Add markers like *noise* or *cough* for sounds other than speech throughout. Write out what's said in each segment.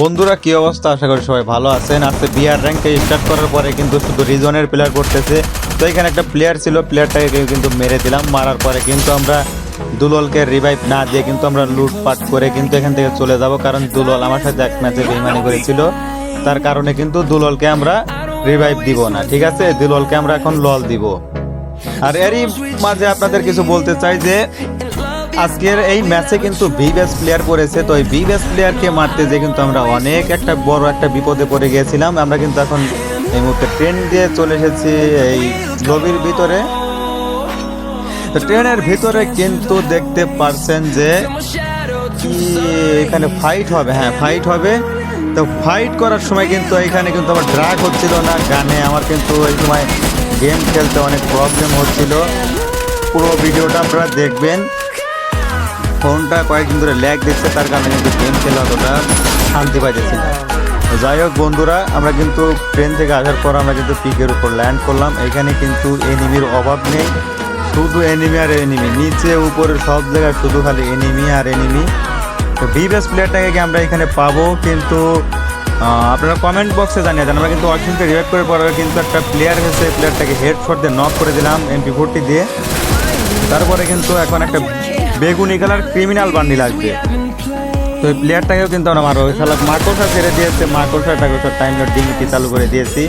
বন্ধুরা, কি অবস্থা? আশা করি সবাই ভালো আছেন। আজকে বিআর র্যাঙ্কে স্টার্ট করার পরে কিন্তু শুধু রিজনের প্লেয়ার করতেছে। তো এখানে একটা প্লেয়ার ছিল প্লেয়ারটাকে কিন্তু মেরে দিলাম। মারার পরে কিন্তু আমরা দুললকে রিভাইভ না দিয়ে কিন্তু আমরা লুটপাট করে কিন্তু এখান থেকে চলে যাব। কারণ দুলল আমার সাথে এক ম্যাচে বেইমানি করেছিল। তার কারণে কিন্তু দুললকে আমরা রিভাইভ দিব না, ঠিক আছে? দুললকে আমরা এখন লল দিব। আর এরই মাঝে আপনাদের কিছু বলতে চাই যে আজকের এই ম্যাচে কিন্তু ভিভেস প্লেয়ার পড়েছে, তো এই ভিভেস প্লেয়ারকে মারতে যে কিন্তু আমরা অনেক একটা বড় একটা বিপদে পড়ে গিয়েছিলাম আমরা কিন্তু এখন এই মুহূর্তে ট্রেন দিয়ে চলে এসেছি এই লবির ভিতরে। তো ট্রেনের ভিতরে কিন্তু দেখতে পারছেন যে এখানে ফাইট হবে হ্যাঁ ফাইট হবে। তো ফাইট করার সময় কিন্তু এখানে কিন্তু আমার ড্রাগ হচ্ছিল না, গানে আমার কিন্তু এই সময় গেম খেলতে অনেক প্রবলেম হচ্ছিল। পুরো ভিডিওটা আপনারা দেখবেন। ফোনটা কয়েকদিন ধরে ল্যাগ দিচ্ছে, তার কারণে কিন্তু গেম খেলা অতটা শান্তি পাইতেছি না। যাই হোক বন্ধুরা, আমরা কিন্তু ট্রেন থেকে আসার পর আমরা কিন্তু পিকের উপর ল্যান্ড করলাম। এখানে কিন্তু এনিমির অভাব নেই, শুধু এনিমি আর এনিমি। নিচে, উপরে সব জায়গায় শুধু খালি এনিমি আর এনিমি। তো বিবেস প্লেয়ারটাকে কি আমরা এখানে পাবো? কিন্তু আপনারা কমেন্ট বক্সে জানিয়ে দেন। আমরা কিন্তু অসীমকে রিভাইভ করে পরে কিন্তু একটা প্লেয়ার এসে প্লেয়ারটাকে হেড শট দিয়ে নক করে দিলাম এমপি ফোরটি দিয়ে। তারপরে কিন্তু এখন একটা বেগুনি কালার ক্রিমিনাল বান্ডিল আসবে। তো প্লেয়ারটাকেও কিন্তু আমরা মারো খেলা মাকড়সা ছেড়ে দিয়েছে মাকড়সাটাকে তো টাইম ডিমিটি চালু করে দিয়েছি।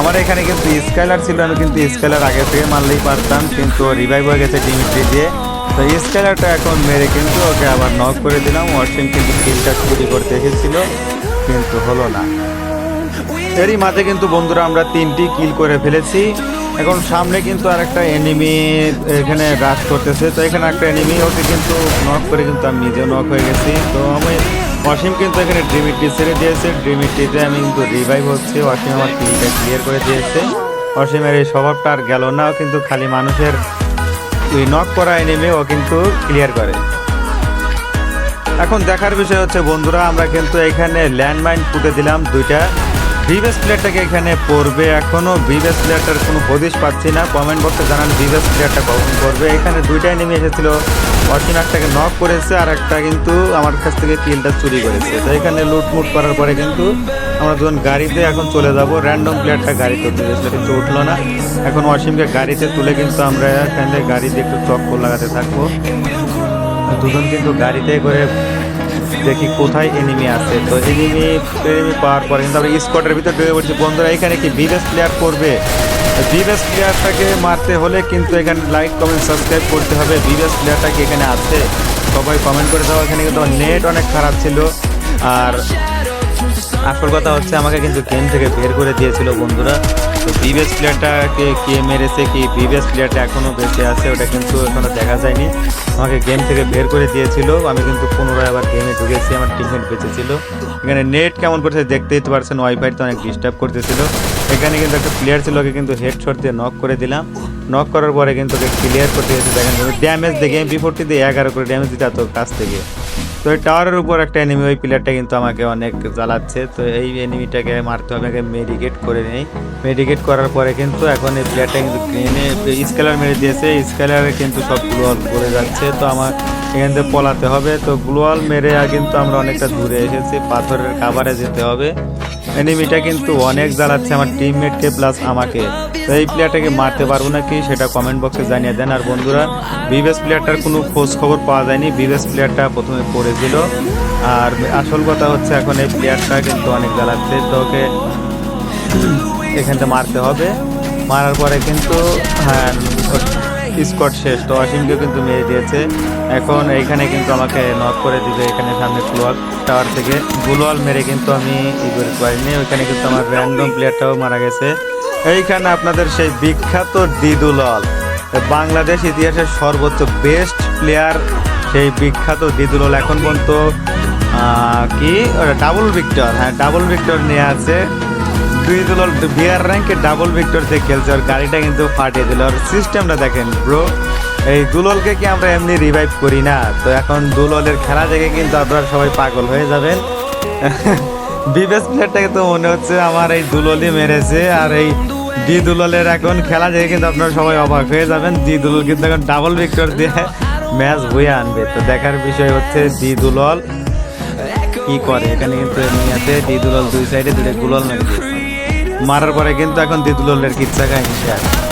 আমার এখানে কিন্তু স্কাইলার ছিল, আমি কিন্তু স্কাইলার আগে থেকে মারলেই পারতাম, কিন্তু রিভাইভ হয়ে গেছে ডিমিটি দিয়ে। তো স্কাইলারটা এখন মেরে কিন্তু ওকে আবার নক করে দিলাম। অসীম কিন্তু কিলটা চুরি করতে এসেছিল, কিন্তু হলো না। এরই মাঝে কিন্তু বন্ধুরা আমরা তিনটি কিল করে ফেলেছি। এখন সামনে কিন্তু আরেকটা এনিমি এখানে রাশ করতেছে। তো এখানে একটা এনিমি ওকে কিন্তু নক করে কিন্তু আমি নিজেও নক হয়ে গেছি। তো আমি অসীম কিন্তু এখানে ড্রিমিটি ছেড়ে দিয়েছে। ড্রিমিটিতে আমি কিন্তু রিভাইভ হচ্ছে। অসীম আমার কিলটা ক্লিয়ার করে দিয়েছে। অসীমের এই স্বভাবটা আর গেল না। কিন্তু খালি মানুষের ওই নক করা এনিমি ও কিন্তু ক্লিয়ার করে। এখন দেখার বিষয় হচ্ছে, বন্ধুরা, আমরা কিন্তু এখানে ল্যান্ডমাইন পুঁতে দিলাম দুইটা। ভিভেস প্লেয়ারটাকে এখানে পড়বে এখনও ভিভেস প্লেয়ারটার কোনো হদিশ পাচ্ছি না। কমেন্ট বক্সে জানান ভিভেস প্লেয়ারটা কখন করবে এখানে দুইটাই নেমে এসেছিল। অসীম একটাকে নক করেছে আর একটা কিন্তু আমার কাছ থেকে কিলটা চুরি করেছে। তো এখানে লুটমুট করার পরে কিন্তু আমরা দুজন গাড়িতে এখন চলে যাব। র্যান্ডম প্লেয়ারটা গাড়িতে উঠে কিন্তু উঠল না। এখন অসীমকে গাড়িতে তুলে কিন্তু আমরা এখানে গাড়িতে একটু চক্কর লাগাতে থাকব। দুজন কিন্তু গাড়িতে করে দেখি কোথায় এনিমি আছে। তো এনিমি এনিমি পাওয়ার পরে কিন্তু আমরা স্কোয়াডের ভিতরে ঢুকে পড়ছি। বন্ধুরা, এখানে কি বিবেস প্লেয়ার করবে? বিবেস প্লেয়ারটাকে মারতে হলে কিন্তু এখানে লাইক কমেন্ট সাবস্ক্রাইব করতে হবে। বিবেস প্লেয়ারটা কি এখানে আছে? সবাই কমেন্ট করে দাও। এখানে কিন্তু নেট অনেক খারাপ ছিল। আর আসল কথা হচ্ছে, আমাকে কিন্তু গেম থেকে বের করে দিয়েছিল বন্ধুরা। তো বিবেস প্লেয়ারটাকে কে মেরেছে কি? বিবেস প্লেয়ারটা এখনও বেঁচে আছে। ওটা কিন্তু এখনও দেখা যায়নি। আমাকে গেম থেকে বের করে দিয়েছিল। আমি কিন্তু পুনরায় আবার গেমে ঢুকেছি, আমার টিমমেট বেঁচেছিল। এখানে নেট কেমন করছে দেখতেই তো পারছেন ওয়াইফাই তো অনেক ডিস্টার্ব করতেছিল। এখানে কিন্তু একটা প্লেয়ার ছিল, ওকে কিন্তু হেড শট দিয়ে নক করে দিলাম। নক করার পরে কিন্তু ওকে ক্লিয়ার করতে গেছে দেখেন ড্যামেজ দেখে গেম ফোরটি দিয়ে এগারো করে ড্যামেজ দিতে এত কাছ থেকে। তো এই টাওয়ারের উপর একটা এনিমি ওই প্লেয়ারটা কিন্তু আমাকে অনেক জ্বালাচ্ছে। তো এই এনিমিটাকে মারতে হবে আগে মেডিকেট করে নেই। মেডিকেট করার পরে কিন্তু এখন এই প্লেয়ারটা কিন্তু গ্রেনে স্কেলার মেরে দিয়েছে। স্কেলারে কিন্তু সব গ্লোয়াল পড়ে যাচ্ছে। তো আমার এখান থেকে পলাতে হবে। তো গ্লোয়াল মেরে কিন্তু আমরা অনেকটা দূরে এসেছি। পাথরের কাভারে যেতে হবে। এনিমিটা কিন্তু অনেক জ্বালাচ্ছে আমার টিমমেটকে প্লাস আমাকে। তো এই প্লেয়ারটাকে মারতে পারব নাকি সেটা কমেন্ট বক্সে জানিয়ে দেন। আর বন্ধুরা বিবেস প্লেয়ারটার কোনো খোঁজ খবর পাওয়া যায়নি। বিবেস প্লেয়ারটা প্রথমে পড়েছিল। আর আসল কথা হচ্ছে এখন এই প্লেয়ারটা কিন্তু অনেক জ্বালাচ্ছে। তো ওকে এখান থেকে মারতে হবে। মারার পরে কিন্তু হ্যাঁ স্কট শেষ, তো অসীমকে কিন্তু মেরে দিয়েছে। এখন এইখানে কিন্তু আমাকে নক করে দিবে এখানে সামনে ক্লোয়াক টাওয়ার থেকে। গুলোয়াল মেরে কিন্তু আমি ই পারিনি ওইখানে কিন্তু আমার র্যান্ডম প্লেয়ারটাও মারা গেছে। এইখানে আপনাদের সেই বিখ্যাত দিদুলল বাংলাদেশ ইতিহাসের সর্বোচ্চ বেস্ট প্লেয়ার সেই বিখ্যাত দিদুলল এখন পর্যন্ত কি? ডাবল ভিক্টর হ্যাঁ ডাবল ভিক্টর নিয়ে আছে। দুই দুলল বিয়ার র্যাঙ্কে ডাবল ভিক্টর দিয়ে খেলছে, ওর গাড়িটা কিন্তু ফাটিয়ে দিল। ওর সিস্টেমটা দেখেন ব্রো এই দুললকে কি আমরা এমনি রিভাইভ করি না? তো এখন দুললের খেলা দেখে কিন্তু আপনারা সবাই পাগল হয়ে যাবেন। *laughs* বিবেস প্লেয়ারটাকে তো মনে হচ্ছে আমার এই দুললই মেরেছে, আর এই ডি দুললের এখন খেলা দেখে কিন্তু আপনারা সবাই অবাক হয়ে যাবেন। ডি দুলল কিন্তু এখন ডাবল ভিক্টর দিয়ে ম্যাচ বয়ে আনবে। তো দেখার বিষয় হচ্ছে ডি দুলল কি করে? এখানে কিন্তু এমনি আছে ডি দিদুলাল দুই সাইডে দুটো গুলাল মেরে। মারার পরে কিন্তু এখন দিদুলের কিচ্ছা কাহিনী শেষ